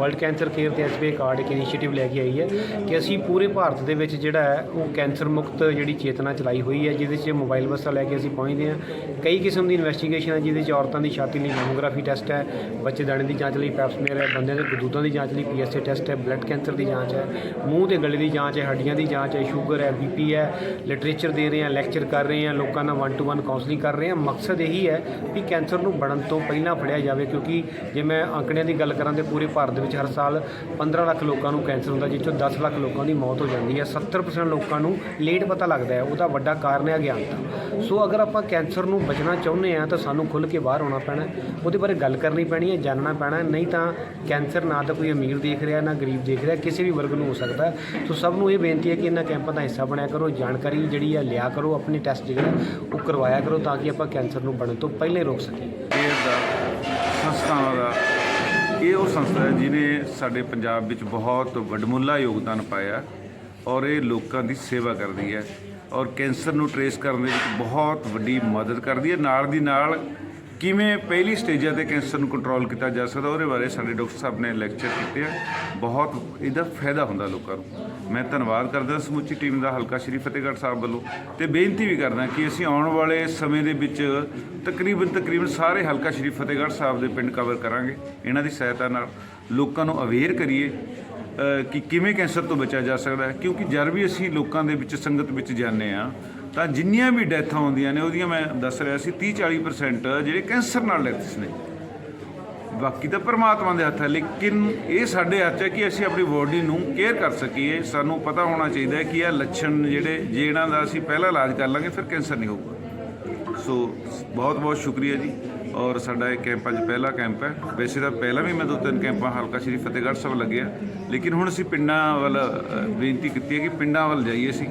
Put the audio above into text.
World cancer care ਤੇ SBI card ਇੱਕ initiative ਲੈ ਕੇ ਆਈ ਹੈ ਕਿ ਅਸੀਂ ਪੂਰੇ ਭਾਰਤ ਦੇ ਵਿੱਚ ਜਿਹੜਾ ਹੈ, ਉਹ ਕੈਂਸਰ ਮੁਕਤ ਜਿਹੜੀ ਚੇਤਨਾ ਚਲਾਈ ਹੋਈ ਹੈ, ਜਿਹਦੇ 'ਚ ਮੋਬਾਈਲ ਬੱਸਾਂ ਲੈ ਕੇ ਅਸੀਂ ਪਹੁੰਚਦੇ ਹਾਂ। ਕਈ ਕਿਸਮ ਦੀ ਇਨਵੈਸਟੀਗੇਸ਼ਨ ਹੈ, ਜਿਹਦੇ 'ਚ ਔਰਤਾਂ ਦੀ ਛਾਤੀ ਲਈ ਮੈਮੋਗ੍ਰਾਫੀ ਟੈਸਟ ਹੈ, ਬੱਚੇ ਦਾਣੇ ਦੀ ਜਾਂਚ ਲਈ ਪੈਪਸਮੀਅਰ ਹੈ, ਬੰਦਿਆਂ ਦੇ ਗਦੂਦਾਂ ਦੀ ਜਾਂਚ ਲਈ ਪੀਐਸਏ ਟੈਸਟ ਹੈ ਬਲੱਡ ਕੈਂਸਰ ਦੀ ਜਾਂਚ ਹੈ, ਮੂੰਹ ਤੇ ਗਲੇ ਦੀ ਜਾਂਚ ਹੈ, ਹੱਡੀਆਂ ਦੀ ਜਾਂਚ ਹੈ ਸ਼ੂਗਰ ਹੈ ਬੀਪੀ ਹੈ ਲਿਟਰੇਚਰ ਦੇ ਰਹੇ ਹਾਂ ਲੈਕਚਰ ਕਰ ਰਹੇ ਹਾਂ, ਲੋਕਾਂ ਨਾਲ ਵਨ ਟੂ ਵਨ ਕਾਉਂਸਲਿੰਗ ਕਰ ਰਹੇ ਹਾਂ। ਮਕਸਦ ਇਹੀ ਹੈ ਵੀ ਕੈਂਸਰ ਨੂੰ ਬਣਨ ਤੋਂ ਪਹਿਲਾਂ ਫੜਿਆ ਜਾਵੇ, ਕਿਉਂਕਿ ਜੇ ਮੈਂ ਅੰਕੜਿਆਂ ਦੀ ਗੱਲ ਕਰਾਂ ਤੇ ਪੂਰੇ ਭਾਰਤ ਦੇ ਵਿੱਚ ਹਰ ਸਾਲ 15 ਲੱਖ ਲੋਕਾਂ ਨੂੰ ਕੈਂਸਰ ਹੁੰਦਾ, ਜਿਸ ਚੋਂ 10 ਲੱਖ ਲੋਕਾਂ ਦੀ ਮੌਤ ਹੋ ਜਾਂਦੀ ਹੈ। 70% ਲੋਕਾਂ ਨੂੰ ਲੇਟ ਪਤਾ ਲੱਗਦਾ ਹੈ, ਉਹਦਾ ਵੱਡਾ ਕਾਰਨ ਹੈ ਅਗਿਆਨਤਾ। ਸੋ ਅਗਰ ਆਪਾਂ ਕੈਂਸਰ ਨੂੰ ਬਚਣਾ ਚਾਹੁੰਦੇ ਆ ਤਾਂ ਸਾਨੂੰ ਖੁੱਲ੍ਹ ਕੇ ਬਾਹਰ ਆਉਣਾ ਪੈਣਾ ਉਹਦੇ ਬਾਰੇ ਗੱਲ ਕਰਨੀ ਪੈਣੀ ਹੈ, ਜਾਣਨਾ ਪੈਣਾ ਨਹੀਂ ਤਾਂ ਕੈਂਸਰ ਨਾ ਤਾਂ ਕੋਈ ਅਮੀਰ ਦੇਖ ਰਿਹਾ, ਨਾ ਗਰੀਬ ਦੇਖ ਰਿਹਾ, ਕਿਸੇ ਵੀ ਵਰਗ ਨੂੰ ਹੋ ਸਕਦਾ ਸੋ ਸਭ ਨੂੰ ਇਹ ਬੇਨਤੀ ਹੈ ਕਿ ਇਹਨਾਂ ਕੈਂਪਾਂ ਦਾ ਹਿੱਸਾ ਬਣਿਆ ਕਰੋ, ਜਾਣਕਾਰੀ ਜਿਹੜੀ ਆ ਲਿਆ ਕਰੋ, ਆਪਣੀ ਟੈਸਟ ਜਿਹੜਾ ਉਹ ਕਰਵਾਇਆ ਕਰੋ, ਤਾਂ ਕਿ ਆਪਾਂ ਕੈਂਸਰ ਨੂੰ ਬਣਨ ਤੋਂ ਪਹਿਲਾਂ ਰੋਕ ਸਕੀਏ। ਸੰਸਥਾਵਾਂ ਦਾ ਸੰਸਥਾ ਹੈ, ਜਿਹਨੇ ਸਾਡੇ ਪੰਜਾਬ ਵਿੱਚ ਬਹੁਤ ਵੱਡਮੁੱਲਾ ਯੋਗਦਾਨ ਪਾਇਆ ਔਰ ਇਹ ਲੋਕਾਂ ਦੀ ਸੇਵਾ ਕਰਦੀ ਹੈ ਔਰ ਕੈਂਸਰ ਨੂੰ ਟਰੇਸ ਕਰਨ ਦੇ ਵਿੱਚ ਬਹੁਤ ਵੱਡੀ ਮਦਦ ਕਰਦੀ ਹੈ। ਨਾਲ ਦੀ ਨਾਲ ਕਿਵੇਂ ਪਹਿਲੀ ਸਟੇਜਾਂ ਤੇ ਕੈਂਸਰ ਨੂੰ ਕੰਟਰੋਲ ਕੀਤਾ ਜਾ ਸਕਦਾ, ਉਹਦੇ ਬਾਰੇ ਸਾਡੇ ਡਾਕਟਰ ਸਾਹਿਬ ਨੇ ਲੈਕਚਰ ਕੀਤੇ ਆ। ਬਹੁਤ ਇਹਦਾ ਫਾਇਦਾ ਹੁੰਦਾ ਲੋਕਾਂ ਨੂੰ। ਮੈਂ ਧੰਨਵਾਦ ਕਰਦਾ ਸਮੁੱਚੀ ਟੀਮ ਦਾ, ਹਲਕਾ ਸ਼੍ਰੀ ਫਤਿਹਗੜ੍ਹ ਸਾਹਿਬ ਵੱਲੋਂ। ਤੇ ਬੇਨਤੀ ਵੀ ਕਰਦਾ ਕਿ ਅਸੀਂ ਆਉਣ ਵਾਲੇ ਸਮੇਂ ਦੇ ਵਿੱਚ ਤਕਰੀਬਨ ਤਕਰੀਬਨ ਸਾਰੇ ਹਲਕਾ ਸ਼੍ਰੀ ਫਤਿਹਗੜ੍ਹ ਸਾਹਿਬ ਦੇ ਪਿੰਡ ਕਵਰ ਕਰਾਂਗੇ। ਇਹਨਾਂ ਦੀ ਸਹਾਇਤਾ ਨਾਲ ਲੋਕਾਂ ਨੂੰ ਅਵੇਅਰ ਕਰੀਏ। ਕਿ ਕਿਵੇਂ ਕੈਂਸਰ ਤੋਂ ਬਚਿਆ ਜਾ ਸਕਦਾ ਹੈ? ਕਿਉਂਕਿ ਜਦ ਵੀ ਅਸੀਂ ਲੋਕਾਂ ਦੇ ਵਿੱਚ ਸੰਗਤ ਵਿੱਚ ਜਾਂਦੇ ਆ ਤਾਂ ਜਿੰਨੀਆਂ ਵੀ ਡੈਥਾਂ ਹੁੰਦੀਆਂ ਨੇ, ਉਹਦੀਆਂ ਮੈਂ ਦੱਸ ਰਿਹਾ ਸੀ 30 40% ਜਿਹੜੇ ਕੈਂਸਰ ਨਾਲ ਡੈਥਸ ਨੇ। ਬਾਕੀ ਤਾਂ ਪਰਮਾਤਮਾ ਦੇ ਹੱਥ ਹੈ ਲੇਕਿਨ ਇਹ ਸਾਡੇ ਹੱਥ ਹੈ ਕਿ ਅਸੀਂ ਆਪਣੀ ਬੋਡੀ ਨੂੰ ਕੇਅਰ ਕਰ ਸਕੀਏ। ਸਾਨੂੰ ਪਤਾ ਹੋਣਾ ਚਾਹੀਦਾ ਹੈ ਕਿ ਇਹ ਲੱਛਣ ਜਿਹੜੇ, ਜੇ ਇਹਨਾਂ ਦਾ ਅਸੀਂ ਪਹਿਲਾਂ ਇਲਾਜ ਕਰ ਲਾਂਗੇ, ਫਿਰ ਕੈਂਸਰ ਨਹੀਂ ਹੋਊਗਾ। ਸੋ ਬਹੁਤ ਬਹੁਤ ਸ਼ੁਕਰੀਆ ਜੀ। ਔਰ ਸਾਡਾ ਇਹ ਕੈਂਪ ਅੱਜ ਪਹਿਲਾ ਕੈਂਪ ਹੈ। ਵੈਸੇ ਤਾਂ ਪਹਿਲਾਂ ਵੀ ਮੈਂ ਦੋ ਤਿੰਨ ਕੈਂਪਾਂ ਹਲਕਾ ਸ਼੍ਰੀ ਫਤਿਹਗੜ੍ਹ ਸਾਹਿਬ ਲੱਗਿਆ। ਲੇਕਿਨ ਹੁਣ ਅਸੀਂ ਪਿੰਡਾਂ ਵੱਲ ਬੇਨਤੀ ਕੀਤੀ ਹੈ ਕਿ ਪਿੰਡਾਂ ਵੱਲ ਜਾਈਏ ਅਸੀਂ।